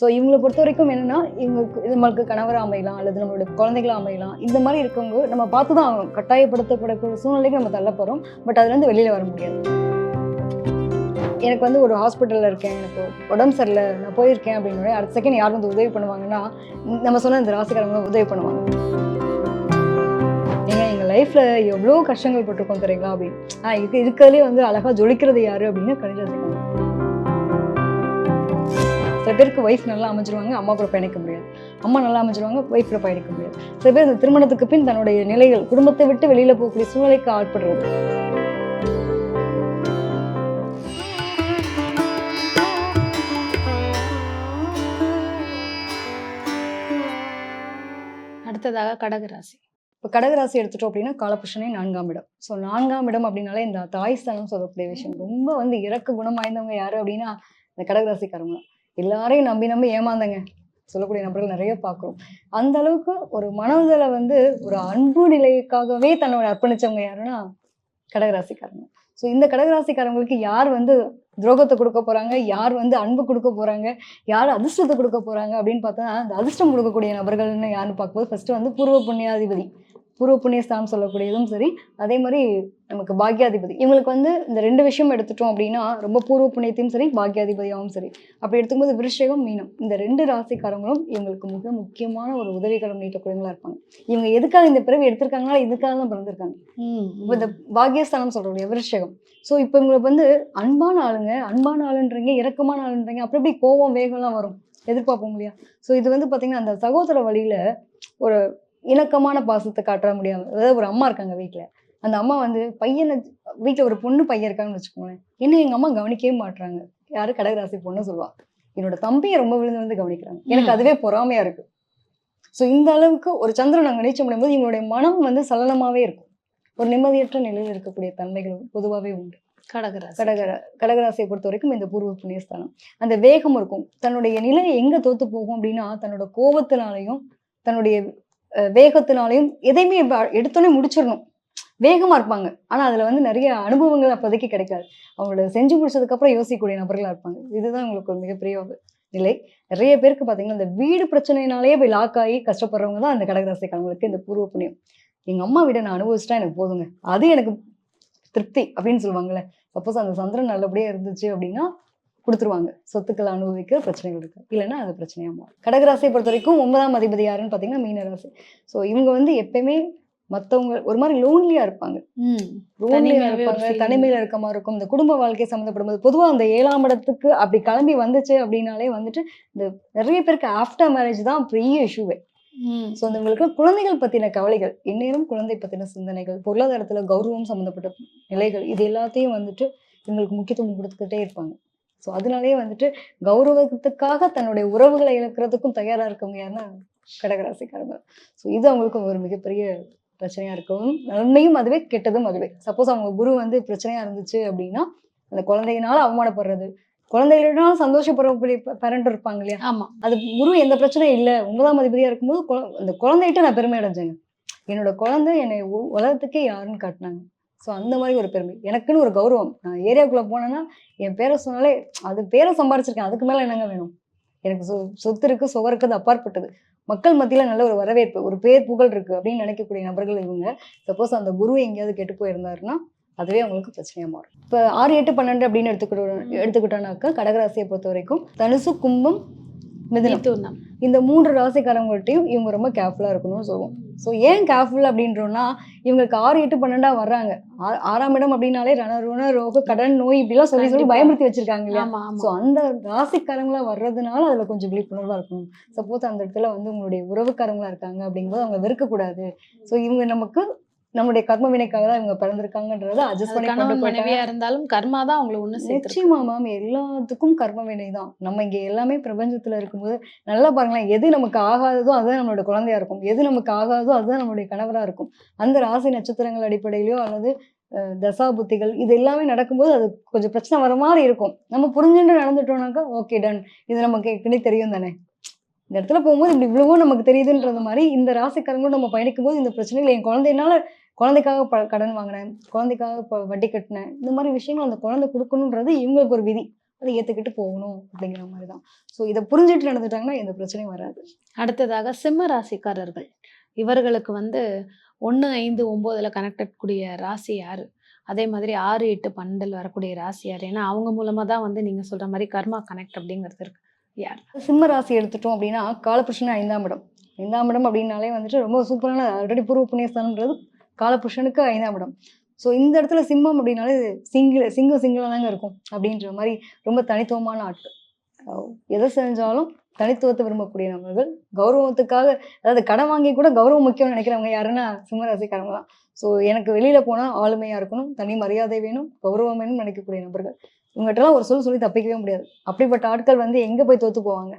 So இவங்களை பொறுத்த வரைக்கும் என்னன்னா இவங்களுக்கு இது நம்மளுக்கு கணவராக அமையலாம் அல்லது நம்மளுடைய குழந்தைகளாக அமையலாம். இந்த மாதிரி இருக்கவங்க நம்ம பார்த்து தான் ஆகணும் கட்டாயப்படுத்தப்படக்கூடிய சூழ்நிலைக்கு நம்ம தள்ள போகிறோம் பட் அதுலேருந்து வெளியில் வர முடியாது. எனக்கு வந்து ஒரு ஹாஸ்பிட்டலில் இருக்கேன். எனக்கு உடம்பு சரியில்லை. நான் போயிருக்கேன் அப்படின்னு அடுத்த செகண்ட் யார் வந்து உதவி பண்ணுவாங்கன்னா நம்ம சொன்ன இந்த ராசிக்காரங்க உதவி பண்ணுவாங்க. ஏங்க எங்கள் லைஃப்பில் எவ்வளோ கஷ்டங்கள் பட்டிருக்கோம் தெரியுங்களா? அப்படின்னு நான் இது இருக்கிறதுலே வந்து அழகாக ஜொலிக்கிறது யார் அப்படின்னு கணிதம் சில பேருக்கு ஒய்ஃப் நல்லா அமைஞ்சிருவாங்க அம்மா கூட பயணிக்க முடியாது. அம்மா நல்லா அமைஞ்சிருவாங்க ஒய்ஃப் கூட பயணிக்க முடியாது. சில பேர் இந்த திருமணத்துக்கு பின் தன்னுடைய நிலைகள் குடும்பத்தை விட்டு வெளியில போகக்கூடிய சூழ்நிலைக்கு ஆட்படுறது அடுத்ததாக கடகராசி இப்போ கடகராசி எடுத்துட்டோம் அப்படின்னா காலபுருஷனே நான்காம் இடம். ஸோ நான்காம் இடம் அப்படின்னாலே இந்த தாய் ஸ்தானம் சொல்லக்கூடிய விஷயம். ரொம்ப வந்து இறக்க குணம் வாய்ந்தவங்க யாரு அப்படின்னா இந்த கடகராசிக்காரங்க. எல்லாரையும் நம்பி நம்பி ஏமாந்தங்க. சொல்லக்கூடிய நபர்கள் நிறைய பார்க்குறோம். அந்த அளவுக்கு ஒரு மனதில் வந்து ஒரு அன்பு நிலைக்காகவே தன்னோட அர்ப்பணிச்சவங்க யாருன்னா கடகராசிக்காரங்க. ஸோ இந்த கடகராசிக்காரங்களுக்கு யார் வந்து துரோகத்தை கொடுக்க போகிறாங்க யார் வந்து அன்பு கொடுக்க போகிறாங்க யார் அதிர்ஷ்டத்தை கொடுக்க போகிறாங்க அப்படின்னு பார்த்தா அந்த அதிர்ஷ்டம் கொடுக்கக்கூடிய நபர்கள்னு யாருன்னு பார்க்கும்போது ஃபஸ்ட்டு வந்து பூர்வ புண்ணியாதிபதி. பூர்வ புண்ணியஸ்தானம் சொல்லக்கூடியதும் சரி அதே மாதிரி நமக்கு பாக்யாதிபதி. இவங்களுக்கு வந்து இந்த ரெண்டு விஷயம் எடுத்துட்டோம் அப்படின்னா ரொம்ப பூர்வ புண்ணியத்தையும் சரி பாக்யாதிபதியாகவும் சரி. அப்படி எடுத்துக்கும்போது விருஷகம் மீனம் இந்த ரெண்டு ராசிக்காரங்களும் இவங்களுக்கு மிக முக்கியமான ஒரு உதவிகரம் நீட்டக்கூடியவங்களா இருப்பாங்க. இவங்க எதுக்காக இந்த பிறவி எடுத்திருக்காங்களா இதுக்காக தான் பிறந்திருக்காங்க. இப்போ இந்த பாக்யஸ்தானம் சொல்றோம் விருஷகம். ஸோ இப்போ இவங்களுக்கு வந்து அன்பான ஆளுங்க அன்பான ஆளுன்றீங்க இரக்கமான ஆளுன்றீங்க அப்புறம் எப்படி கோவம் வேகம்லாம் வரும்? எதிர்பார்ப்போம் இல்லையா? ஸோ இது வந்து பார்த்தீங்கன்னா அந்த சகோதர வழியில ஒரு இணக்கமான பாசத்தை காட்ட முடியாம அதாவது ஒரு அம்மா இருக்காங்க வீட்டில் அந்த அம்மா வந்து பையனை வீட்டில் ஒரு பொண்ணு பையன் இருக்காங்கன்னு வச்சுக்கோங்களேன். இன்னும் எங்கள் அம்மா கவனிக்கவே மாட்றாங்க. யாரு கடகராசி பொண்ணு சொல்லுவா. என்னோட தம்பியை ரொம்ப விழுந்து வந்து கவனிக்கிறாங்க. எனக்கு. அதுவே பொறாமையா இருக்கு. ஸோ இந்த அளவுக்கு ஒரு சந்திரன் அங்கே நீச்சம் முடியும் போது இவங்களுடைய மனம் வந்து சலனமாவே இருக்கும். ஒரு நிம்மதியற்ற நிலையில் இருக்கக்கூடிய தன்மைகள் பொதுவாகவே உண்டு. கடகராசி. கடகர கடகராசியை பொறுத்த வரைக்கும் இந்த பூர்வ புண்ணியஸ்தானம். அந்த வேகம் இருக்கும். தன்னுடைய நிலை எங்க தோத்து போகும் அப்படின்னா தன்னோட கோபத்தினாலையும் தன்னுடைய வேகத்தினாலையும் எதையுமே எடுத்தோன்னே எடுத்தோடனே முடிச்சிடணும். வேகமாக இருப்பாங்க. ஆனால் அதில் வந்து நிறைய அனுபவங்கள் அப்போதைக்கு கிடைக்காது. அவங்கள செஞ்சு முடிச்சதுக்கப்புறம் யோசிக்கக்கூடிய நபர்களாக இருப்பாங்க. இதுதான் உங்களுக்கு ஒரு மிகப்பெரிய நிலை. நிறைய பேருக்கு பார்த்தீங்கன்னா இந்த வீடு பிரச்சனைனாலேயே போய் லாக் ஆகி கஷ்டப்படுறவங்க தான் அந்த கடகராசிக்காரங்களுக்கு இந்த பூர்வ புண்ணியம். எங்கள் அம்மா வீடை நான் அனுபவிச்சிட்டா எனக்கு போதுங்க. அது எனக்கு திருப்தி அப்படின்னு சொல்லுவாங்கள்ல. சப்போஸ் அந்த சந்திரன் நல்லபடியாக இருந்துச்சு அப்படின்னா கொடுத்துருவாங்க. சொத்துக்களை அனுபவிக்க பிரச்சனைகள் இருக்கு. இல்லைன்னா அது பிரச்சனையா மாறும். கடகராசியை பொறுத்த வரைக்கும் ஒன்பதாம் அதிபதி யாருன்னு பார்த்தீங்கன்னா மீனராசி ஸோ இவங்க வந்து எப்பயுமே மற்றவங்க ஒரு மாதிரி லோன்லியா இருப்பாங்க. லோன்லியா. தனிமையில இருக்க மாதிரி இருக்கும். இந்த குடும்ப வாழ்க்கை சம்மந்தப்படும்போது பொதுவா அந்த ஏழாம் இடத்துக்கு அப்படி கிளம்பி வந்துச்சு அப்படின்னாலே வந்துட்டு இந்த நிறைய பேருக்கு ஆஃப்டர் மேரேஜ் தான் பெரிய இஷ்யூவே ஸோ உங்களுக்கு குழந்தைகள் பத்தின கவலைகள் இந்நேரம் குழந்தை பத்தின சிந்தனைகள் பொருளாதாரத்துல கௌரவம் சம்மந்தப்பட்ட நிலைகள் இது எல்லாத்தையும் வந்துட்டு இவங்களுக்கு முக்கியத்துவம் கொடுத்துக்கிட்டே இருப்பாங்க. ஸோ அதனாலேயே வந்துட்டு கௌரவத்துக்காக தன்னுடைய உறவுகளை இழக்கிறதுக்கும் தயாரா இருக்கவங்க யாருன்னா கடகராசிக்காரங்க. ஸோ இது அவங்களுக்கு ஒரு மிகப்பெரிய பிரச்சனையா இருக்கும். நன்மையும் அதுவே கெட்டதும் அதுவே. சப்போஸ் அவங்க குரு வந்து பிரச்சனையா இருந்துச்சு அப்படின்னா அந்த குழந்தையினால அவமானப்படுறது. குழந்தைகளால சந்தோஷப்படக்கூடிய பேரண்ட் இருப்பாங்க இல்லையா? ஆமா. அது குரு எந்த பிரச்சனையும் இல்லை. ஒன்பதாம் அதிபதியா இருக்கும்போது அந்த குழந்தைகிட்ட நான் பெருமை அடைஞ்சேங்க. என்னோட குழந்தை என்னை உலகத்துக்கே யாருன்னு காட்டினாங்க. ஸோ அந்த மாதிரி ஒரு பெருமை. எனக்குன்னு ஒரு கௌரவம். நான் ஏரியாவுக்குள்ளே போனேன்னா என் பேரை சொன்னாலே அது பேரை சம்பாரிச்சிருக்கேன். அதுக்கு மேலே என்னங்க வேணும்? எனக்கு சொ சொத்து இருக்குது சுவர் இருக்குது அப்பாற்பட்டது. மக்கள் மத்தியில் நல்ல ஒரு வரவேற்பு ஒரு பேர் புகழ் இருக்குது அப்படின்னு நினைக்கக்கூடிய நபர்கள் இவங்க. சப்போஸ் அந்த குரு எங்கேயாவது கெட்டு போயிருந்தாருன்னா அதுவே அவங்களுக்கு பிரச்சனையாக மாறும். இப்போ ஆறு எட்டு பன்னெண்டு அப்படின்னு எடுத்துக்கிட்டோம் எடுத்துக்கிட்டோம்னாக்கா கடகராசியை பொறுத்த வரைக்கும் தனுசு கும்பம் மிதுனம். இந்த மூன்று ராசிக்காரங்கள்ட்டையும் இவங்க ரொம்ப கேர்ஃபுல்லாக இருக்கணும்னு சொல்லுவோம். ஸோ ஏன் கேர்ஃபுல் அப்படின்றோம்னா இவங்களுக்கு ஆறு எட்டு பன்னெண்டா வர்றாங்க. ஆறாம் இடம் அப்படின்னாலே ரணருண ரோக கடன் நோய் இப்படிலாம் சொல்லி சொல்லி. பயமுறுத்தி வச்சிருக்காங்க இல்லையா? ஸோ அந்த ராசிக்காரங்களா வர்றதுனால அதுல கொஞ்சம் விழிப்புணர்வா இருக்கணும். சப்போஸ் அந்த இடத்துல வந்து உங்களுடைய உறவுக்காரங்களா இருக்காங்க அப்படிங்கும்போது அவங்க வெறுக்கக்கூடாது. ஸோ இவங்க நமக்கு நம்மளுடைய கர்ம வினைக்காக தான் இவங்க பிறந்திருக்காங்கன்றத அட்ஜஸ்ட் பண்ணி கொண்டு மனைவியா இருந்தாலும் கர்மா தான் அவங்களை ஒண்ணு நிச்சயமா மேம் எல்லாத்துக்கும் கர்ம வினை தான். நம்ம இங்க எல்லாமே பிரபஞ்சத்துல இருக்கும்போது நல்லா பாருங்களேன். எது நமக்கு ஆகாததோ அதுதான் நம்மளோட குழந்தையா இருக்கும். எது நமக்கு ஆகாதோ அதுதான் நம்மளுடைய கணவரா இருக்கும். அந்த ராசி நட்சத்திரங்கள் அடிப்படையிலயோ அல்லது தசா புத்திகள் இது எல்லாமே நடக்கும்போது அது கொஞ்சம் பிரச்சனை வர மாதிரி இருக்கும். நம்ம புரிஞ்சுட்டு நடந்துட்டோம்னாக்கா ஓகே டன் இது நமக்கு ஏற்கனவே தெரியும் தானே. இந்த இடத்துல போகும்போது இப்படி இவ்வளவோ நமக்கு தெரியுதுன்றது மாதிரி இந்த ராசிக்காரங்களும் நம்ம பயணிக்கும் போது இந்த பிரச்சனைகள் என் குழந்தைனால குழந்தைக்காக ப கடன் வாங்கினேன் குழந்தைக்காக இப்போ வட்டி கட்டினேன். இந்த மாதிரி விஷயங்கள் அந்த குழந்தை கொடுக்கணுன்றது இவங்களுக்கு ஒரு விதி. அதை ஏற்றுக்கிட்டு போகணும் அப்படிங்கிற மாதிரி தான் ஸோ இதை புரிஞ்சுட்டு நடந்துட்டாங்கன்னா எந்த பிரச்சனையும் வராது. அடுத்ததாக சிம்ம ராசிக்காரர்கள். இவர்களுக்கு வந்து ஒன்று ஐந்து ஒம்போதுல கனெக்டட் கூடிய ராசி யாரு? அதே மாதிரி ஆறு எட்டு பன்னெண்டில் வரக்கூடிய ராசி யார்? ஏன்னா அவங்க மூலமா தான் வந்து நீங்க சொல்ற மாதிரி கர்மா கனெக்ட் அப்படிங்கிறது இருக்கு. யார்? சிம்ம ராசி எடுத்துட்டோம் அப்படின்னா காலபுருஷன் ஐந்தாம் இடம். ஐந்தாம் இடம் அப்படின்னாலே வந்துட்டு ரொம்ப சூப்பரான ஆல்ரெடி பூர்வ புண்ணியஸ்தானன்றது காலபுருஷனுக்கு ஐந்தாம் இடம். ஸோ இந்த இடத்துல சிம்மம் அப்படின்னாலே சிங்கிள் சிங்கம் சிங்கிளாக தாங்க இருக்கும் அப்படின்ற மாதிரி ரொம்ப தனித்துவமான ஆட்கள். எதை செஞ்சாலும் தனித்துவத்தை விரும்பக்கூடிய நபர்கள். கௌரவத்துக்காக அதாவது கடன் வாங்கி கூட கௌரவம் முக்கியம்னு நினைக்கிறவங்க யாருன்னா சிம்மராசிக்காரங்க தான். ஸோ எனக்கு வெளியில் போனால் ஆளுமையாக இருக்கணும் தனி மரியாதை வேணும் கௌரவம் வேணும்னு நினைக்கக்கூடிய நபர்கள். இவங்ககிட்டலாம் ஒரு சொல் சொல்லி தப்பிக்கவே முடியாது. அப்படிப்பட்ட ஆட்கள் வந்து எங்கே போய் தோற்று போவாங்க?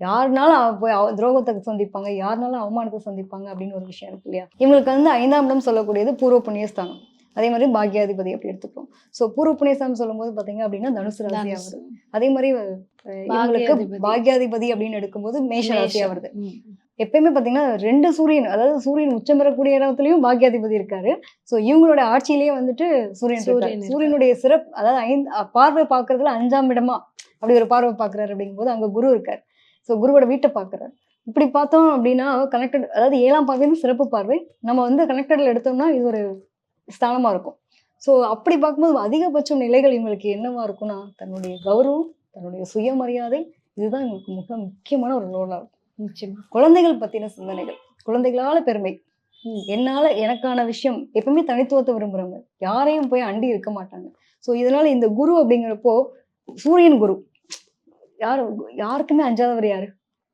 யாருனாலும் போய் அவ துரோகத்தை சந்திப்பாங்க யாருனாலும் அவமானத்தை சந்திப்பாங்க அப்படின்னு ஒரு விஷயம் இருக்கு இல்லையா? இவங்களுக்கு வந்து ஐந்தாம் இடம் சொல்லக்கூடியது பூர்வ புண்ணியஸ்தானம். அதே மாதிரி பாக்யாதிபதி அப்படி எடுத்துக்கிறோம் ஸோ பூர்வ புண்ணியஸ்தானம் சொல்லும்போது பார்த்தீங்க அப்படின்னா தனுசு ராசியா வருது. அதே மாதிரி இவங்களுக்கு பாக்யாதிபதி. அப்படின்னு எடுக்கும்போது மேஷ ராசியா வருது. எப்பயுமே பார்த்தீங்கன்னா ரெண்டு சூரியன் அதாவது சூரியன் உச்சம் பெறக்கூடிய இடத்துலயும் பாக்யாதிபதி இருக்காரு. ஸோ இவங்களோட ஆட்சியிலேயே வந்துட்டு சூரியன். சூரியன். சூரியனுடைய சிறப்பு அதாவது ஐந்து பார்வை பார்க்கறதுல அஞ்சாம் இடமா அப்படி ஒரு பார்வை பார்க்கறாரு அப்படிங்கும்போது அங்க குரு இருக்கார். ஸோ குருவோட வீட்டை பார்க்குறாரு. இப்படி பார்த்தோம் அப்படின்னா கனெக்டட் அதாவது ஏழாம் பார்வையும் சிறப்பு பார்வை. நம்ம வந்து கனெக்டடில் எடுத்தோம்னா இது ஒரு ஸ்தானமாக இருக்கும். ஸோ அப்படி பார்க்கும்போது அதிகபட்சம் நிலைகள் இவங்களுக்கு என்னவா இருக்கும்னா தன்னுடைய கௌரவம் தன்னுடைய சுயமரியாதை இதுதான் இவங்களுக்கு மிக முக்கியமான ஒரு நூலாக இருக்கும். நிச்சயமா. குழந்தைகள் பற்றின சிந்தனைகள் குழந்தைகளால பெருமை. என்னால் எனக்கான விஷயம் எப்பவுமே தனித்துவத்தை விரும்புகிறாங்க யாரையும் போய் அண்டி இருக்க மாட்டாங்க. ஸோ இதனால் இந்த குரு அப்படிங்கிறப்போ சூரியன் குரு. யார் யாருக்குமே அஞ்சாதவர் யாரு?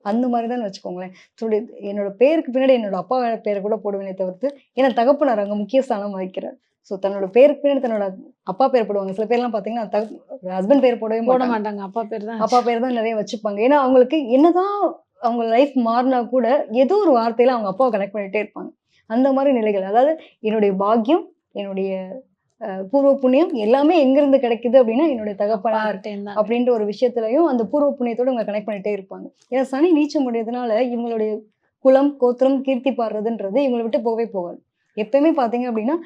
அந்த மாதிரி தான் வச்சுக்கோங்களேன். ஸோ என்னோட பேருக்கு பின்னாடி என்னோட அப்பா பேரை கூட போடுவேனே தவிர்த்து ஏன்னா தகப்பனார் அங்கே முக்கிய ஸ்தானம் வகிக்கிறார். ஸோ தன்னோட பேருக்கு பின்னாடி தன்னோட அப்பா பேர் போடுவாங்க. சில பேர்லாம் பார்த்தீங்கன்னா தக ஹஸ்பண்ட் பேர் போடவே போட மாட்டாங்க. அப்பா பேர் தான் அப்பா பேர் தான் நிறைய வச்சுப்பாங்க. ஏன்னா அவங்களுக்கு என்னதான் அவங்க லைஃப் மாறினா கூட ஏதோ ஒரு வார்த்தையில அவங்க அப்பாவை கனெக்ட் பண்ணிட்டே இருப்பாங்க. அந்த மாதிரி நிலைகள். அதாவது என்னுடைய பாக்கியம் என்னுடைய பூர்வ புண்ணியம் எல்லாமே எங்கிருந்து கிடைக்குது அப்படின்னா என்னுடைய தகப்பனார் அப்படின்ற ஒரு விஷயத்துலயும் அந்த பூர்வ புண்ணியத்தோட இவங்க கனெக்ட் பண்ணிட்டே இருப்பாங்க. ஏன்னா சனி நீச்சம் முடியறதுனால இவங்களுடைய குலம் கோத்திரம் கீர்த்தி பாடுறதுன்றது இவங்களை விட்டு போகவே போகாது. எப்பயுமே பாத்தீங்க அப்படின்னா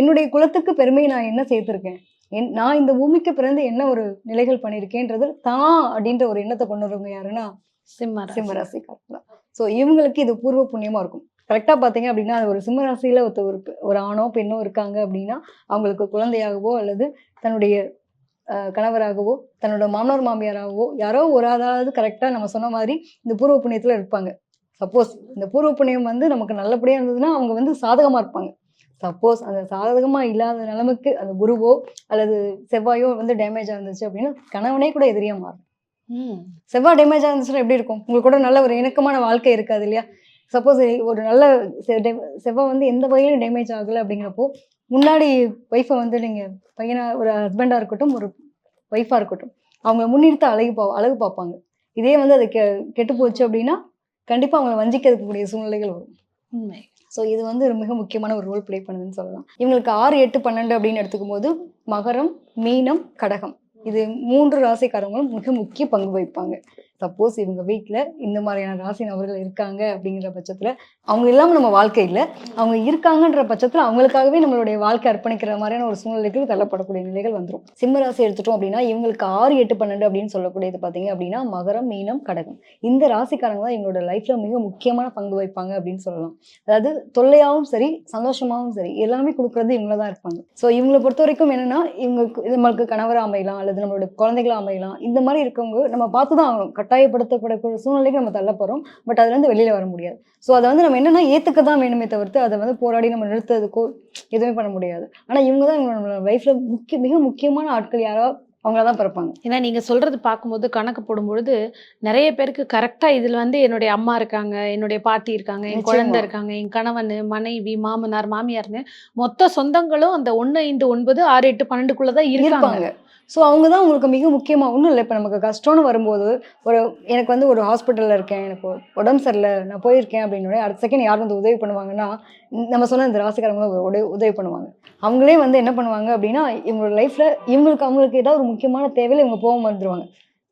என்னுடைய குலத்துக்கு பெருமை நான் என்ன சேர்த்திருக்கேன்? என் நான் இந்த பூமிக்கு பிறந்து என்ன ஒரு நிலைகள் பண்ணியிருக்கேன்றது தான் அப்படின்ற ஒரு எண்ணத்தை கொண்டு வரவங்க யாருன்னா சிம்ம ராசி. சிம்மராசிக்காரங்க ஸோ இவங்களுக்கு இது பூர்வ புண்ணியமா இருக்கும். கரெக்டாக பார்த்தீங்க அப்படின்னா அது ஒரு சிம்மராசியில ஒருத்த ஒரு ஒரு ஆணோ பெண்ணோ இருக்காங்க அப்படின்னா அவங்களுக்கு குழந்தையாகவோ அல்லது தன்னுடைய கணவராகவோ தன்னோட மாமனார் மாமியாராகவோ யாரோ ஒரு ஆளாவது கரெக்டாக நம்ம சொன்ன மாதிரி இந்த பூர்வ புண்ணியத்தில் இருப்பாங்க. சப்போஸ் இந்த பூர்வ புண்ணியம் வந்து நமக்கு நல்லபடியாக இருந்ததுன்னா அவங்க வந்து சாதகமாக இருப்பாங்க. சப்போஸ் அந்த சாதகமாக இல்லாத நிலைமைக்கு அந்த குருவோ அல்லது செவ்வாயோ வந்து டேமேஜ் இருந்துச்சு அப்படின்னா கணவனே கூட எதிரியாக மாறும். செவ்வாய் டேமேஜ் இருந்துச்சுன்னா எப்படி இருக்கும்? உங்களுக்கு கூட நல்ல ஒரு இணக்கமான வாழ்க்கை இருக்காது இல்லையா? சப்போஸ் ஒரு நல்ல செவ்வாய் வந்து எந்த வகையிலும் டேமேஜ் ஆகலை அப்படிங்கிறப்போ முன்னாடி ஒய்ஃபை வந்து நீங்கள் பையனா ஒரு ஹஸ்பண்டாக இருக்கட்டும் ஒரு ஒய்ஃபாக இருக்கட்டும் அவங்க முன்னிறுத்த அழகு பா அழகு பார்ப்பாங்க. இதே வந்து அது கெ கெட்டு போச்சு அப்படின்னா கண்டிப்பாக அவங்களை வஞ்சிக்கிறதுக்கூடிய சூழ்நிலைகள் வரும். உண்மை. ஸோ இது வந்து ஒரு மிக முக்கியமான ஒரு ரோல் ப்ளே பண்ணுதுன்னு சொல்லலாம். இவங்களுக்கு ஆறு எட்டு பன்னெண்டு அப்படின்னு எடுத்துக்கும் போது மகரம் மீனம் கடகம். இது மூன்று ராசிக்காரங்களும் மிக முக்கிய பங்கு வகிப்பாங்க. சப்போஸ் இவங்க வீட்டில் இந்த மாதிரியான ராசி நபர்கள் இருக்காங்க அப்படிங்கிற பட்சத்தில் அவங்க இல்லாமல் நம்ம வாழ்க்கை இல்லை. அவங்க இருக்காங்கன்ற பட்சத்தில் அவங்களுக்காகவே நம்மளுடைய வாழ்க்கை அர்ப்பணிக்கிற மாதிரியான ஒரு சூழ்நிலைக்கு தள்ளப்படக்கூடிய நிலைகள் வந்துடும் சிம்ம ராசி எடுத்துட்டோம் அப்படின்னா இவங்களுக்கு ஆறு எட்டு பன்னெண்டு அப்படின்னு சொல்லக்கூடியது பார்த்தீங்க அப்படின்னா மகரம் மீனம் கடகம். இந்த ராசிக்காரங்க தான் இவங்களோட லைஃப்பில் மிக முக்கியமான பங்கு வகிப்பாங்க அப்படின்னு சொல்லலாம். அதாவது தொல்லையாகவும் சரி சந்தோஷமாகவும் சரி எல்லாமே கொடுக்குறது இவங்கள தான் இருப்பாங்க. ஸோ இவங்களை பொறுத்த வரைக்கும் என்னன்னா இவங்க நம்மளுக்கு கணவராக அமையலாம் அல்லது நம்மளோட குழந்தைகளாக அமையலாம் இந்த மாதிரி இருக்கவங்க நம்ம பார்த்து தான் ஆகணும். கட்டாயப்படுத்தக்கூடிய சூழ்நிலைக்கு நம்ம தள்ள போகிறோம் பட் அதுலேருந்து வெளியில வர முடியாது. ஸோ அதை வந்து நம்ம என்னன்னா ஏற்றுக்க தான் வேணுமே தவிர்த்து அதை வந்து போராடி நம்ம நிறுத்துறதுக்கோ எதுவுமே பண்ண முடியாது. ஆனால் இவங்க தான் நம்மளோட லைஃப்ல முக்கிய மிக முக்கியமான ஆட்கள் யாரோ அவங்கள தான் பிறப்பாங்க. ஏன்னா நீங்க சொல்றது பார்க்கும்போது கணக்கு போடும்பொழுது நிறைய பேருக்கு கரெக்டா இதுல வந்து என்னுடைய அம்மா இருக்காங்க என்னுடைய பாட்டி இருக்காங்க என் குழந்தை. இருக்காங்க என் கணவன் மனைவி மாமனார் மாமியார்னு மொத்த சொந்தங்களும் அந்த ஒண்ணு ஐந்து ஒன்பது ஆறு எட்டு பன்னெண்டுக்குள்ளதான் இருப்பாங்க இருப்பாங்க. ஸோ அவங்க தான் உங்களுக்கு மிக முக்கியமாக ஒன்றும் இல்லை. இப்போ நமக்கு கஷ்டம்னு வரும்போது ஒரு எனக்கு வந்து ஒரு ஹாஸ்பிட்டலில் இருக்கேன் எனக்கு உடம்பு சரியில்லை நான் போயிருக்கேன் அப்படின்னு அடுத்த செகண்ட் யார் வந்து உதவி பண்ணுவாங்கன்னா நம்ம சொன்ன இந்த ராசிக்காரங்களும் உதவி உதவி பண்ணுவாங்க. அவங்களே வந்து என்ன பண்ணுவாங்க அப்படின்னா இவங்களோட லைஃப்பில் இவங்களுக்கு அவங்களுக்கு ஏதாவது ஒரு முக்கியமான தேவையில இவங்க போக மறந்துடுவாங்க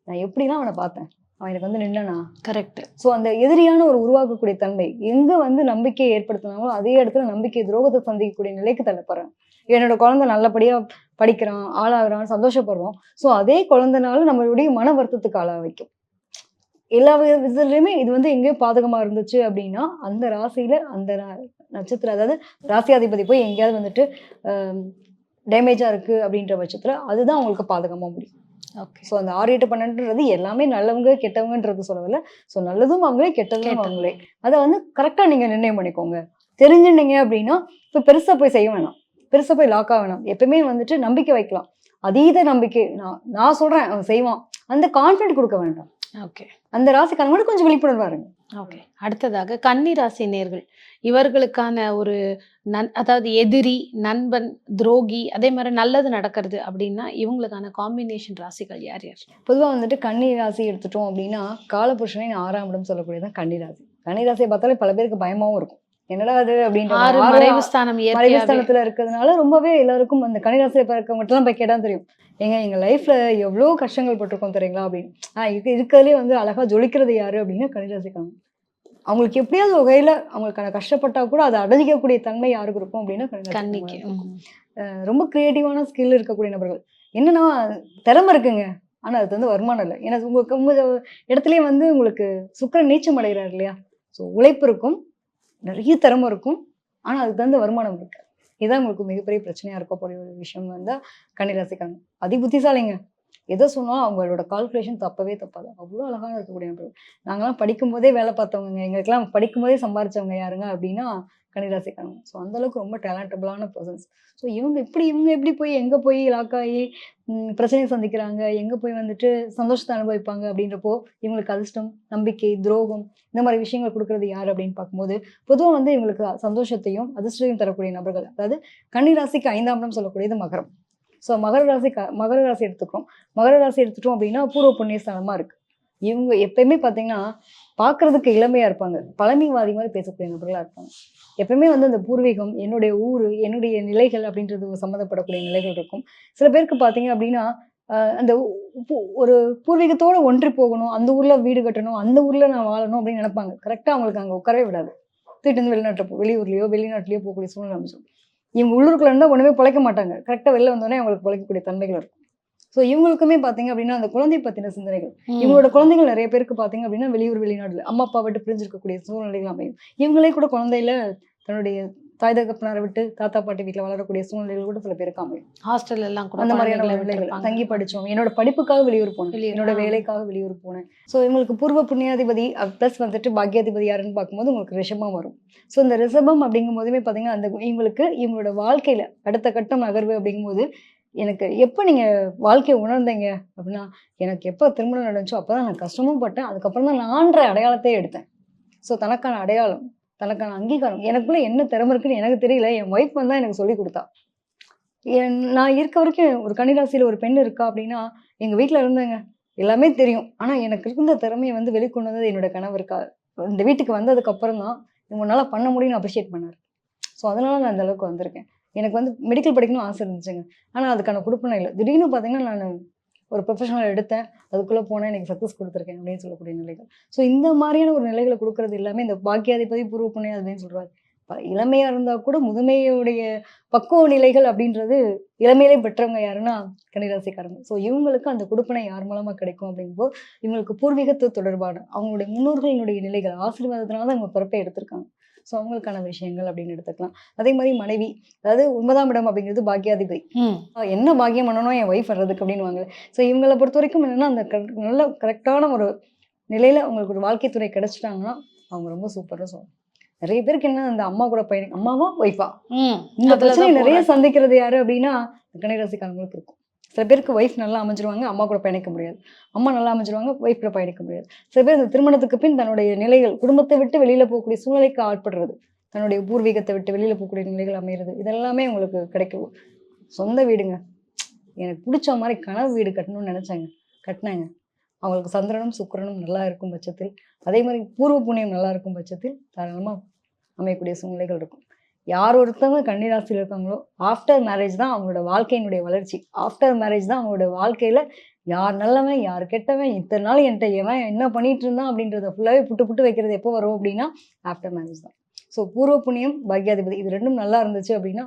நான் எப்படிலாம் அவனை பார்த்தேன்? அவன் எனக்கு வந்து நின்னா கரெக்ட் ஸோ அந்த எதிரியான ஒரு உருவாக்கக்கூடிய தன்மை எங்க வந்து நம்பிக்கையை ஏற்படுத்தினாங்களோ அதே இடத்துல நம்பிக்கை துரோகத்தை சந்திக்கக்கூடிய நிலைக்கு தள்ளப்படுறாங்க. என்னோட குழந்தை நல்லபடியா படிக்கிறான் ஆளாகிறான் சந்தோஷப்படுறோம் ஸோ அதே குழந்தைனால நம்மளுடைய மன வருத்தத்துக்கு ஆளாக வைக்கும் எல்லா விதத்துலயுமே இது வந்து எங்கேயோ பாதகமா இருந்துச்சு அப்படின்னா அந்த ராசியில அந்த நட்சத்திரம் அதாவது ராசியாதிபதி போய் எங்கேயாவது வந்துட்டு டேமேஜா இருக்கு அப்படின்ற பட்சத்துல அதுதான் அவங்களுக்கு பாதகமா முடியும். ஸோ அந்த ஆறு எட்டு பன்னெண்டுன்றது எல்லாமே நல்லவங்க கெட்டவங்கன்றது சொல்லவில்லை. ஸோ நல்லதும் அவங்களே கெட்டதும் அவங்களே. அதை வந்து கரெக்டாக நீங்கள் நிர்ணயம் பண்ணிக்கோங்க. தெரிஞ்சுட்டீங்க அப்படின்னா இப்போ பெருசாக போய் செய்ய வேணாம். பெருசாக போய் லாக் ஆக வேணாம். எப்பவுமே வந்துட்டு நம்பிக்கை வைக்கலாம். அதீத நம்பிக்கை நான் நான் சொல்கிறேன் அவன் செய்வான். அந்த கான்ஃபிடென்ட் கொடுக்க வேண்டாம். ஓகே. அந்த ராசிக்காரங்க கொஞ்சம் விழிப்புணர்வா இருங்க ஓகே. அடுத்ததாக கன்னி ராசி நேர்கள். இவர்களுக்கான ஒரு நன் அதாவது எதிரி நண்பன் துரோகி அதே மாதிரி நல்லது நடக்கிறது அப்படின்னா இவங்களுக்கான காம்பினேஷன் ராசிகள் யார் யார்? பொதுவாக வந்துட்டு கன்னி ராசி எடுத்துட்டோம் அப்படின்னா காலபுருஷனின் ஆறாம் இடம் சொல்லக்கூடியதான் கன்னி ராசி கன்னி ராசியை பார்த்தாலே பல பேருக்கு பயமாவும் இருக்கும். என்னடா அது அப்படின்ற ஆறு ஆறு மறைவு ஸ்தானம் மறைவு இயற்கையாவே ஸ்தானத்துல இருக்கிறதுனால ரொம்பவே எல்லாருக்கும் அந்த கன்னிராசியில பிறக்கவங்கட்டெல்லாம் போய் கேட்டா தெரியும். ஏங்க எங்க லைஃப்ல எவ்வளோ கஷ்டங்கள் பட்டிருக்கோம் தெரியுங்களா அப்படின்னு. ஆஹ் இது இருக்கிறதுலே வந்து அழகா ஜொலிக்கிறது யாரு அப்படின்னா கன்னிராசிக்காங்க அவங்களுக்கு எப்படியாவது வகையில அவங்களுக்கான கஷ்டப்பட்டா கூட அதை அடைஞ்சிக்கக்கூடிய தன்மை யாருக்கு இருக்கும் அப்படின்னா ம். ரொம்ப கிரியேட்டிவான ஸ்கில் இருக்கக்கூடிய நபர்கள். என்னன்னா திறமை இருக்குங்க. ஆனா அது வந்து வருமானம் இல்லை. ஏன்னா உங்களுக்கு உங்க இடத்துலயே வந்து உங்களுக்கு சுக்கரன் நீச்சம் அடைகிறார் இல்லையா? ஸோ உழைப்பு இருக்கும். நிறைய திறமை இருக்கும். ஆனால் அதுக்கு தகுந்த வருமானம் இருக்குது இதுதான் உங்களுக்கு மிகப்பெரிய பிரச்சனையா இருக்கக்கூடிய ஒரு விஷயம் வந்து கன்னிராசிக்காங்க அதி புத்திசாலிங்க எதை சொன்னாலும் அவங்களோட கால்குலேஷன் தப்பவே தப்பாது. அவ்வளோ அழகாக இருக்கக்கூடிய நபர்கள் நாங்களாம் படிக்கும்போதே வேலை பார்த்தவங்க. எங்களுக்கெல்லாம் படிக்கும்போதே சம்பாரிச்சவங்க யாருங்க அப்படின்னா கன்னிராசிக்காரங்க. ஸோ அந்த அளவுக்கு ரொம்ப டேலண்டபிளான பர்சன்ஸ் ஸோ இவங்க இப்படி இவங்க எப்படி போய் எங்கே போய் லாக்காகி பிரச்சனையை சந்திக்கிறாங்க? எங்கே போய் வந்துட்டு சந்தோஷத்தை அனுபவிப்பாங்க அப்படின்றப்போ இவங்களுக்கு அதிர்ஷ்டம் நம்பிக்கை துரோகம் இந்த மாதிரி விஷயங்கள் கொடுக்கறது யார் அப்படின்னு பார்க்கும்போது பொதுவாக வந்து இவங்களுக்கு சந்தோஷத்தையும் அதிர்ஷ்டத்தையும் தரக்கூடிய நபர்கள். அதாவது கன்னிராசிக்கு ஐந்தாம் இடம் சொல்லக்கூடியது மகரம். ஸோ மகர ராசி க- மகர ராசி எடுத்துக்கிறோம். மகர ராசி எடுத்துட்டோம் அப்படின்னா பூர்வ புண்ணியஸ்தானமாக இருக்குது இவங்க எப்பயுமே பார்த்தீங்கன்னா பார்க்கறதுக்கு இளமையாக இருப்பாங்க. பழமைவாதி மாதிரி பேசக்கூடிய நபர்களாக இருப்பாங்க. எப்பயுமே வந்து அந்த பூர்வீகம் என்னுடைய ஊர் என்னுடைய நிலைகள் அப்படின்றது சம்மந்தப்படக்கூடிய நிலைகள் இருக்கும். சில பேருக்கு பார்த்தீங்க அப்படின்னா அந்த ஒரு பூர்வீகத்தோடு ஒன்றி போகணும் அந்த ஊரில் வீடு கட்டணும் அந்த ஊரில் நான் வாழணும் அப்படின்னு நினைப்பாங்க. கரெக்டாக அவங்களுக்கு அங்கே உட்காரவே விடாது. திட்டு வந்து வெளிநாட்டு வெளியூர்லேயோ வெளிநாட்டிலேயோ போகக்கூடிய சூழ்நிலை அமைச்சோம் இவங்க உள்ளூருக்குள்ள இருந்தால் ஒண்ணுமே பிழைக்க மாட்டாங்க. கரெக்டாக வெளில வந்தோடனே அவங்களுக்கு பிழைக்கக்கூடிய தன்மைகள் இருக்கும். ஸோ இவங்களுக்குமே பார்த்தீங்க அப்படின்னா அந்த குழந்தை பத்தின சிந்தனைகள். இவங்களோட குழந்தைகள் நிறைய பேருக்கு பார்த்தீங்க அப்படின்னா வெளியூர் வெளிநாடுல அம்மா அப்பா விட்டு பிரிஞ்சிருக்கக்கூடிய சூழ்நிலைகள் அமையும். இவங்களே கூட குழந்தையில தன்னுடைய தாய் தகப்பனாரை விட்டு தாத்தா பாட்டி வீட்டில் வளரக்கூடிய சூழ்நிலைகள் கூட சில பேருக்கு அமையும். ஹாஸ்டல் எல்லாம் கூட அந்த மாதிரியான விட்டிருப்பாங்க. தங்கி படிச்சோம் என்னோட படிப்புக்காக வெளியூர் போனேன். என்னோட. வேலைக்காக வெளியூர் போனேன். ஸோ இவங்களுக்கு பூர்வ புண்ணியாதிபதி ப்ளஸ் வந்துட்டு பாக்கியாதிபதி யாருன்னு பார்க்கும்போது உங்களுக்கு ரிஷபம் வரும். ஸோ இந்த ரிஷபம் அப்படிங்கும் போதுமே பார்த்தீங்கன்னா அந்த இவங்களுக்கு இவங்களோட வாழ்க்கையில அடுத்த கட்டம் நகர்வு அப்படிங்கும்போது எனக்கு எப்போ நீங்க வாழ்க்கையை உணர்ந்தீங்க அப்படின்னா எனக்கு எப்போ திருமணம் நடந்துச்சோ அப்பதான் நான் கஷ்டமும் பட்டேன். அதுக்கப்புறம் தான் நான்ற அடையாளத்தையே எடுத்தேன். ஸோ தனக்கான அடையாளம். தனக்கான அங்கீகாரம். எனக்குள்ள என்ன திறமை இருக்குன்னு எனக்கு தெரியல. என் ஒய்ஃப் வந்து எனக்கு சொல்லி கொடுத்தா. என் நான் இருக்க வரைக்கும் ஒரு கன்னிராசியில் ஒரு பெண் இருக்கா அப்படின்னா எங்கள் வீட்டில் இருந்தேங்க எல்லாமே தெரியும். ஆனால் எனக்கு இருந்த திறமையை வந்து வெளிக்கொண்டு வந்தது என்னோட கணவருக்கா இந்த வீட்டுக்கு வந்ததுக்கு அப்புறம் தான் உன்னால் பண்ண முடியும்னு அப்ரிஷியேட் பண்ணார். ஸோ அதனால நான் அந்த அளவுக்கு வந்திருக்கேன். எனக்கு வந்து மெடிக்கல் படிக்கணும் ஆசை இருந்துச்சுங்க. ஆனால் அதுக்கான கொடுப்பனை இல்லை. திடீர்னு பார்த்தீங்கன்னா நான் ஒரு ப்ரொஃபஷனல் எடுத்தேன். அதுக்குள்ளே போனேன். எனக்கு சக்ஸஸ் கொடுத்துருக்கேன் அப்படின்னு சொல்லக்கூடிய நிலைகள். ஸோ இந்த மாதிரியான ஒரு நிலைகளை கொடுக்கறது எல்லாமே இந்த பாக்கியாதிபதி பூர்வ அப்படின்னு சொல்கிறாரு இளமையாக இருந்தால் கூட முதுமையுடைய பக்குவ நிலைகள் அப்படின்றது இளமையிலே பெற்றவங்க யாருன்னா கன்னிராசிக்காரங்க. ஸோ இவங்களுக்கு அந்த கொடுப்பனை யார் மூலமாக கிடைக்கும் அப்படிங்கும்போது இவங்களுக்கு பூர்வீகத்து தொடர்பான அவங்களுடைய முன்னோர்களினுடைய நிலைகள் ஆசீர்வாதத்தினால தான் இவங்க பிறப்பை எடுத்திருக்காங்க. ஸோ அவங்களுக்கான விஷயங்கள் அப்படின்னு எடுத்துக்கலாம். அதே மாதிரி மனைவி அதாவது ஒன்பதாம் இடம் அப்படிங்கிறது பாக்கியாதிபதி. என்ன பாக்கியம் பண்ணணும் என் ஒய்ஃப் வர்றதுக்கு அப்படின்னு ஸோ இவங்களை பொறுத்த வரைக்கும் என்னன்னா அந்த நல்ல கரெக்டான ஒரு நிலையில அவங்களுக்கு ஒரு வாழ்க்கை துணை கிடைச்சிட்டாங்கன்னா அவங்க ரொம்ப சூப்பராக சொல்லலாம் நிறைய பேருக்கு என்ன அந்த அம்மா கூட பையன் அம்மாவா ஒய்ஃபா. இந்த பிரச்சனை நிறைய. சந்திக்கிறது யாரு அப்படின்னா கன்னிராசிக்காரங்களுக்கு இருக்கும். சில பேருக்கு ஒய்ஃப் நல்லா அமைஞ்சிருவாங்க அம்மா கூட பயணிக்க முடியாது. அம்மா நல்லா அமைஞ்சிருவாங்க ஒய்ஃப் கூட பயணிக்க முடியாது. சில பேர் இந்த திருமணத்துக்கு பின் தன்னுடைய நிலைகள் குடும்பத்தை விட்டு வெளியில் போகக்கூடிய சூழ்நிலைக்கு ஆட்படுறது. தன்னுடைய பூர்வீகத்தை விட்டு வெளியில் போகக்கூடிய நிலைகள் அமையிறது. இதெல்லாமே உங்களுக்கு கிடைக்கும். சொந்த வீடுங்க. எனக்கு பிடிச்ச மாதிரி கனவு வீடு கட்டணும்னு நினைச்சாங்க. கட்டினாங்க. அவங்களுக்கு சந்திரனும் சுக்கிரனும் நல்லா இருக்கும் பட்சத்தில். அதே மாதிரி பூர்வ புண்ணியம் நல்லா இருக்கும் பட்சத்தில் தாராளமாக அமையக்கூடிய சூழ்நிலைகள் இருக்கும். யார் ஒருத்தவங்க கன்னிராசியில் இருக்காங்களோ ஆஃப்டர் மேரேஜ் தான் அவங்களோட வாழ்க்கையினுடைய வளர்ச்சி. ஆஃப்டர் மேரேஜ் தான் அவங்களோட வாழ்க்கையில் யார் நல்லவன் யார் கெட்டவன் இத்தனை நாள் என்கிட்ட எவன் என்ன பண்ணிட்டு இருந்தான் அப்படின்றத ஃபுல்லாகவே புட்டு புட்டு வைக்கிறது எப்போ வரும் அப்படின்னா ஆஃப்டர் மேரேஜ் தான். ஸோ பூர்வ புண்ணியம் பாக்யாதிபதி இது ரெண்டும் நல்லா இருந்துச்சு அப்படின்னா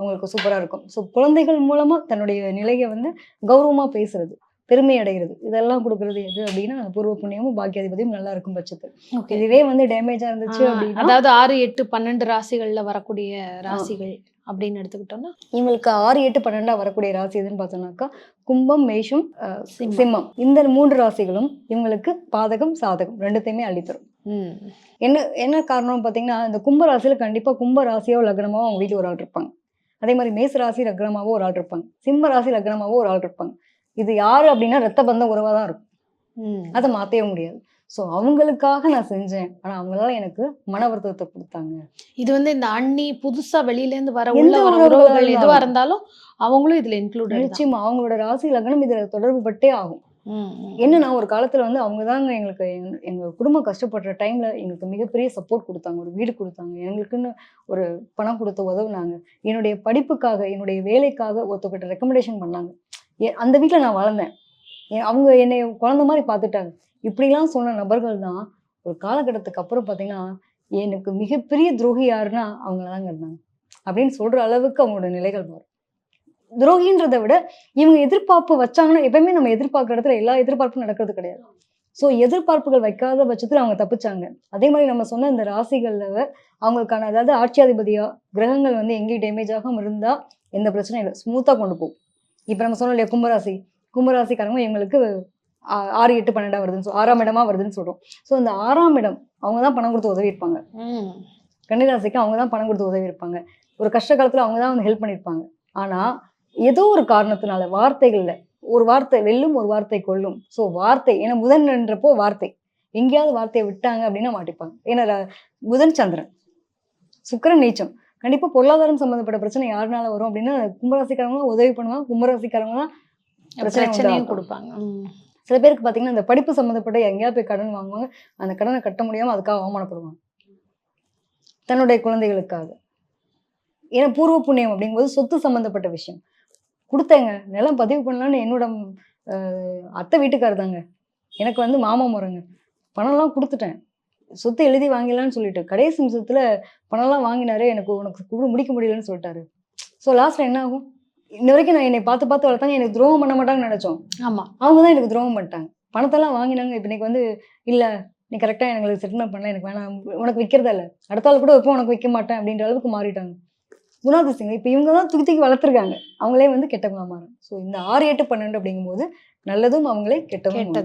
அவங்களுக்கு சூப்பராக இருக்கும். ஸோ குழந்தைகள் மூலமாக தன்னுடைய நிலையை வந்து கௌரவமாக பேசுறது. பெருமை அடைகிறது. இதெல்லாம் கொடுக்கறது எது அப்படின்னா பூர்வ புண்ணியமும் பாக்கியாதிபதியும் நல்லா இருக்கும் பட்சத்தில். இதுவே வந்து டேமேஜா இருந்துச்சு அப்படின்னா அதாவது ஆறு எட்டு பன்னெண்டு ராசிகள்ல வரக்கூடிய ராசிகள் அப்படின்னு எடுத்துக்கிட்டோம்னா? இவங்களுக்கு ஆறு எட்டு பன்னெண்டா வரக்கூடிய ராசி எதுன்னு பார்த்தோம்னாக்கா கும்பம் மேஷம் சிம்மம். இந்த மூன்று ராசிகளும் இவங்களுக்கு பாதகம் சாதகம் ரெண்டுத்தையுமே அள்ளித்தரும். என்ன என்ன காரணம்னு பார்த்தீங்கன்னா இந்த கும்ப ராசியில கண்டிப்பா கும்ப ராசியோ லக்னமாவோ அவங்க வீட்டில் ஒரு ஆள் இருப்பாங்க. அதே மாதிரி மேச ராசி லக்னமாவோ ஒரு ஆள் இருப்பாங்க. சிம்ம ராசி லக்னமாவோ ஒரு ஆள் இருப்பாங்க. இது யாரு அப்படின்னா ரத்த பந்த உறவா தான் இருக்கும். அதை மாற்றவே முடியாது. ஸோ அவங்களுக்காக நான் செஞ்சேன். ஆனா அவங்களால எனக்கு மன வருத்தத்தை கொடுத்தாங்க. இது வந்து இந்த அண்ணி புதுசா வெளியில இருந்து வர உள்ள உறவுகளா உறவுகள் எதுவா இருந்தாலும். அவங்களும் இதுல இன்க்ளூடட் தான். நிச்சயமா அவங்களோட ராசி லக்னம் இதுல தொடர்பு பட்டே ஆகும். என்னன்னா ஒரு காலத்துல வந்து அவங்க தாங்க எங்களுக்கு எங்க- குடும்பம் கஷ்டப்படுற டைம்ல எங்களுக்கு மிகப்பெரிய சப்போர்ட் கொடுத்தாங்க. ஒரு வீடு கொடுத்தாங்க. எங்களுக்குன்னு ஒரு பணம் கொடுத்து உதவுனாங்க. என்னுடைய படிப்புக்காக என்னுடைய வேலைக்காக ஒருத்தக்கிட்ட ரெக்கமெண்டேஷன் பண்ணாங்க. அந்த வீட்டில் நான் வளர்ந்தேன். அவங்க என்னை குழந்த மாதிரி பார்த்துட்டாங்க. இப்படிலாம் சொன்ன நபர்கள் தான் ஒரு காலகட்டத்துக்கு அப்புறம் பார்த்தீங்கன்னா எனக்கு மிகப்பெரிய துரோகி யாருன்னா அவங்கள தாங்க இருந்தாங்க. அப்படின்னு சொல்கிற அளவுக்கு அவங்களோட நிலைகள் மாறும். துரோகின்றதை விட இவங்க எதிர்பார்ப்பு வச்சாங்கன்னா எப்பயுமே நம்ம எதிர்பார்க்குற இடத்துல எல்லா எதிர்பார்ப்பும் நடக்கிறது கிடையாது. ஸோ எதிர்பார்ப்புகள் வைக்காத பட்சத்தில் அவங்க தப்பிச்சாங்க. அதே மாதிரி நம்ம சொன்ன இந்த ராசிகளில் அவங்களுக்கான அதாவது ஆட்சியாதிபதியாக கிரகங்கள் வந்து எங்கேயும் டேமேஜ் ஆகாமல் இருந்தால் எந்த பிரச்சனையும் இல்லை. ஸ்மூத்தாக கொண்டு போகும். இப்போ நம்ம சொன்னோம் இல்லையா கும்பராசி. கும்பராசிக்காரங்க இவங்களுக்கு ஆ- ஆறு எட்டு பன்னெண்டா வருதுன்னு சொல் ஆறாம் இடமா வருதுன்னு சொல்றோம். ஸோ இந்த ஆறாம் இடம் அவங்க தான் பணம் கொடுத்து உதவி இருப்பாங்க. கன்னிராசிக்கு அவங்க தான் பணம் கொடுத்து உதவி இருப்பாங்க. ஒரு கஷ்ட காலத்துல அவங்க தான் வந்து ஹெல்ப் பண்ணியிருப்பாங்க ஆனா ஏதோ ஒரு காரணத்தினால வார்த்தைகள்ல ஒரு வார்த்தை வெல்லும் ஒரு வார்த்தை கொல்லும் ஸோ வார்த்தை ஏன்னா புதன் என்றப்போ வார்த்தை. எங்கேயாவது வார்த்தையை விட்டாங்க அப்படின்னா மாட்டிப்பாங்க. ஏன்னா புதன் சந்திரன். சுக்கிரன் நீச்சம். கண்டிப்பா பொருளாதாரம் சம்பந்தப்பட்ட பிரச்சனை யாருனால வரும் அப்படின்னா கும்பராசிக்காரங்க உதவி பண்ணுவாங்க கும்பராசிக்காரங்க தான் பிரச்சனையும். கொடுப்பாங்க. சில பேருக்கு பார்த்தீங்கன்னா இந்த படிப்பு சம்மந்தப்பட்ட எங்கேயாவது போய் கடன் வாங்குவாங்க அந்த கடனை கட்ட முடியாம அதுக்காக அவமானப்படுவாங்க. தன்னுடைய குழந்தைகளுக்காக. ஏன்னா பூர்வ புண்ணியம் அப்படிங்கும்போது சொத்து சம்மந்தப்பட்ட விஷயம். கொடுத்தேங்க. நிலம் பதிவு பண்ணலான்னு என்னோட அத்தை வீட்டுக்காரர் தாங்க எனக்கு வந்து மாமா முறைங்க. பணம்லாம் கொடுத்துட்டேன். சொத்து எழுதி வாங்கிடலான்னு சொல்லிட்டு கடைசி நிமிஷத்துல பணம்லாம் வாங்கினாரு எனக்கு உனக்கு கூட முடிக்க முடியலன்னு சொல்லிட்டாரு. ஸோ லாஸ்ட்ல என்ன ஆகும் இன்ன வரைக்கும் நான் என்னை பார்த்து பார்த்து வளர்த்தாங்க எனக்கு துரோகம் பண்ண மாட்டாங்கன்னு நினைச்சோம். ஆமா. அவங்க தான் எனக்கு துரோகம் பண்ணிட்டாங்க. பணத்தெல்லாம் வாங்கினாங்க இப்போ இன்னைக்கு வந்து இல்லை நீ கரெக்டாக எனக்கு செட்டில்மெண்ட் பண்ணல எனக்கு வேணாம் உனக்கு விற்கிறதா இல்லை. அடுத்த ஆள் கூட வைப்போம் உனக்கு வைக்க மாட்டேன் அப்படின்ற அளவுக்கு மாறிட்டாங்க. குணாதிசயங்க இப்போ இவங்க தான் தூக்கி தூக்கி வளர்த்துருக்காங்க. அவங்களே வந்து கெட்டவங்களா மாறும் ஸோ இந்த ஆறு எட்டு பன்னெண்டு அப்படிங்கும்போது நல்லதும் அவங்களே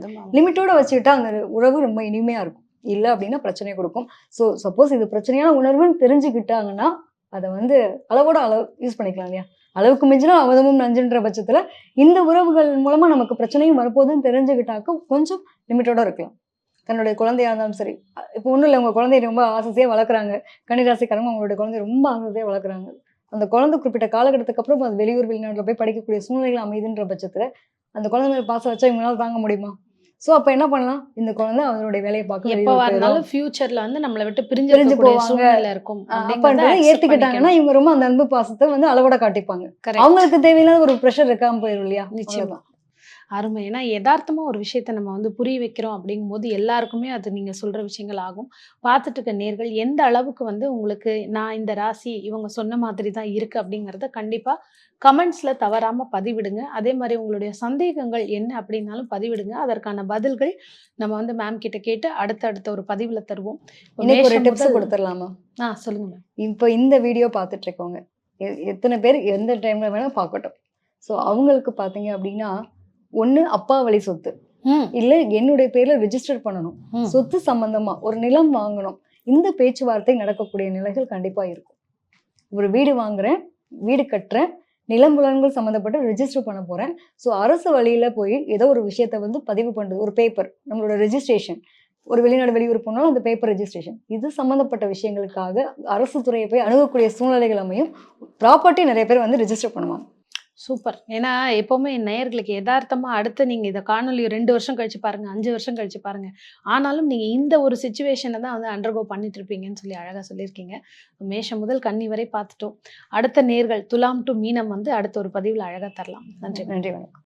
ஆமா. லிமிட்டோட வச்சுக்கிட்டா அந்த உறவு ரொம்ப இனிமையா இருக்கும். இல்லை அப்படின்னா பிரச்சனையை கொடுக்கும். ஸோ சப்போஸ் இது பிரச்சனையான உணர்வுன்னு தெரிஞ்சுக்கிட்டாங்கன்னா அதை வந்து அளவோட அளவு யூஸ் பண்ணிக்கலாம் இல்லையா? அளவுக்கு மிஞ்சினா அவதமும் நஞ்சுன்ற பட்சத்தில் இந்த உறவுகள் மூலமாக நமக்கு பிரச்சனையும் வரப்போகுதுன்னு தெரிஞ்சுக்கிட்டாக்க கொஞ்சம் லிமிட்டோட இருக்கலாம். தன்னுடைய குழந்தையா இருந்தாலும் சரி. இப்போ ஒன்றும் இல்லை உங்கள் குழந்தைய ரொம்ப ஆசையாக வளர்க்குறாங்க. கன்னிராசிக்காரங்க அவங்களுடைய குழந்தைய ரொம்ப ஆசையாக வளர்க்குறாங்க. அந்த குழந்தை குறிப்பிட்ட காலகட்டத்துக்கு அப்புறம் அது வெளியூர் வெளிநாட்டில் போய் படிக்கக்கூடிய சூழ்நிலைகள் அமைதுன்ற பட்சத்தில் அந்த குழந்தை பாசம் வச்சா இவங்களால தாங்க முடியுமா? ஸோ அப்போ என்ன பண்ணலாம் இந்த குழந்தை அவருடைய வேலையை பார்க்க எப்ப. இருந்தாலும் ஃபியூச்சர்ல வந்து நம்மளை விட்டு பிரிஞ்சு பிரிஞ்சு போவாங்க. இருக்கும் ஆஹ் அப்ப அப்படிங்கறத அதை accept ஏத்துக்கிட்டாங்கன்னா. இவங்க ரொம்ப அந்த அன்பு பாசத்தை வந்து அளவோட காட்டிப்பாங்க. அவங்களுக்கு தேவையில்லாத ஒரு ப்ரெஷர் இருக்காம போயிடும் இல்லையா நிச்சயமா. அருமை. ஏன்னா யதார்த்தமா ஒரு விஷயத்த நம்ம வந்து புரிய வைக்கிறோம் அப்படிங்கும்போது எல்லாருக்குமே அது நீங்க சொல்ற விஷயங்கள் ஆகும். பார்த்துட்டு இருக்க நேர்கள் எந்த அளவுக்கு வந்து உங்களுக்கு நான் இந்த ராசி இவங்க சொன்ன மாதிரி தான் இருக்கு அப்படிங்கறத கண்டிப்பா கமெண்ட்ஸ்ல தவறாம பதிவிடுங்க. அதே மாதிரி உங்களுடைய சந்தேகங்கள் என்ன அப்படின்னாலும் பதிவிடுங்க. அதற்கான பதில்கள் நம்ம வந்து மேம் கிட்ட கேட்டு அடுத்தடுத்த ஒரு பதிவுல தருவோம். ஒரு டிப்ஸ் கொடுத்துடலாமா? ஆ சொல்லுங்க மேம் இப்போ இந்த வீடியோ பார்த்துட்டு இருக்கவங்க எ- எத்தனை பேர் எந்த டைம்ல வேணா பார்க்கட்டும் ஸோ அவங்களுக்கு பார்த்தீங்க அப்படின்னா ஒண்ணு அப்பா வழி சொத்து. இல்ல என்னுடைய பேர்ல ரெஜிஸ்டர் பண்ணணும். சொத்து சம்பந்தமா ஒரு நிலம் வாங்கணும். இந்த பேச்சுவார்த்தை நடக்கக்கூடிய நிலைகள் கண்டிப்பா இருக்கும். ஒரு வீடு வாங்குறேன் வீடு கட்டுறேன் நிலம் புலன்கள் சம்மந்தப்பட்ட ரெஜிஸ்டர் பண்ண போறேன். ஸோ அரசு வழியில போய் ஏதோ ஒரு விஷயத்த வந்து பதிவு பண்றது ஒரு பேப்பர் நம்மளோட ரெஜிஸ்ட்ரேஷன் ஒரு வெளிநாடு வெளியூர் போனாலும் அந்த பேப்பர் ரெஜிஸ்ட்ரேஷன் இது சம்மந்தப்பட்ட விஷயங்களுக்காக அரசு துறையை போய் அணுகக்கூடிய சூழ்நிலைகள் அமையும். ப்ராப்பர்ட்டி நிறைய பேர் வந்து ரெஜிஸ்டர் பண்ணுவாங்க. சூப்பர். ஏன்னா எப்பவுமே நேயர்களுக்கு யதார்த்தமா அடுத்து நீங்க இதை காணொலி ரெண்டு வருஷம் கழிச்சு பாருங்க அஞ்சு வருஷம் கழிச்சு பாருங்க. ஆனாலும் நீங்க இந்த ஒரு சுச்சுவேஷனை தான் வந்து அண்டர்கோ பண்ணிட்டு இருப்பீங்கன்னு சொல்லி அழகா சொல்லியிருக்கீங்க. மேஷம் முதல் கன்னி வரை பார்த்துட்டோம். அடுத்த நேர்கள் துலாம் டு மீனம் வந்து அடுத்த ஒரு பதிவில் அழகா தரலாம். நன்றி. நன்றி வணக்கம்.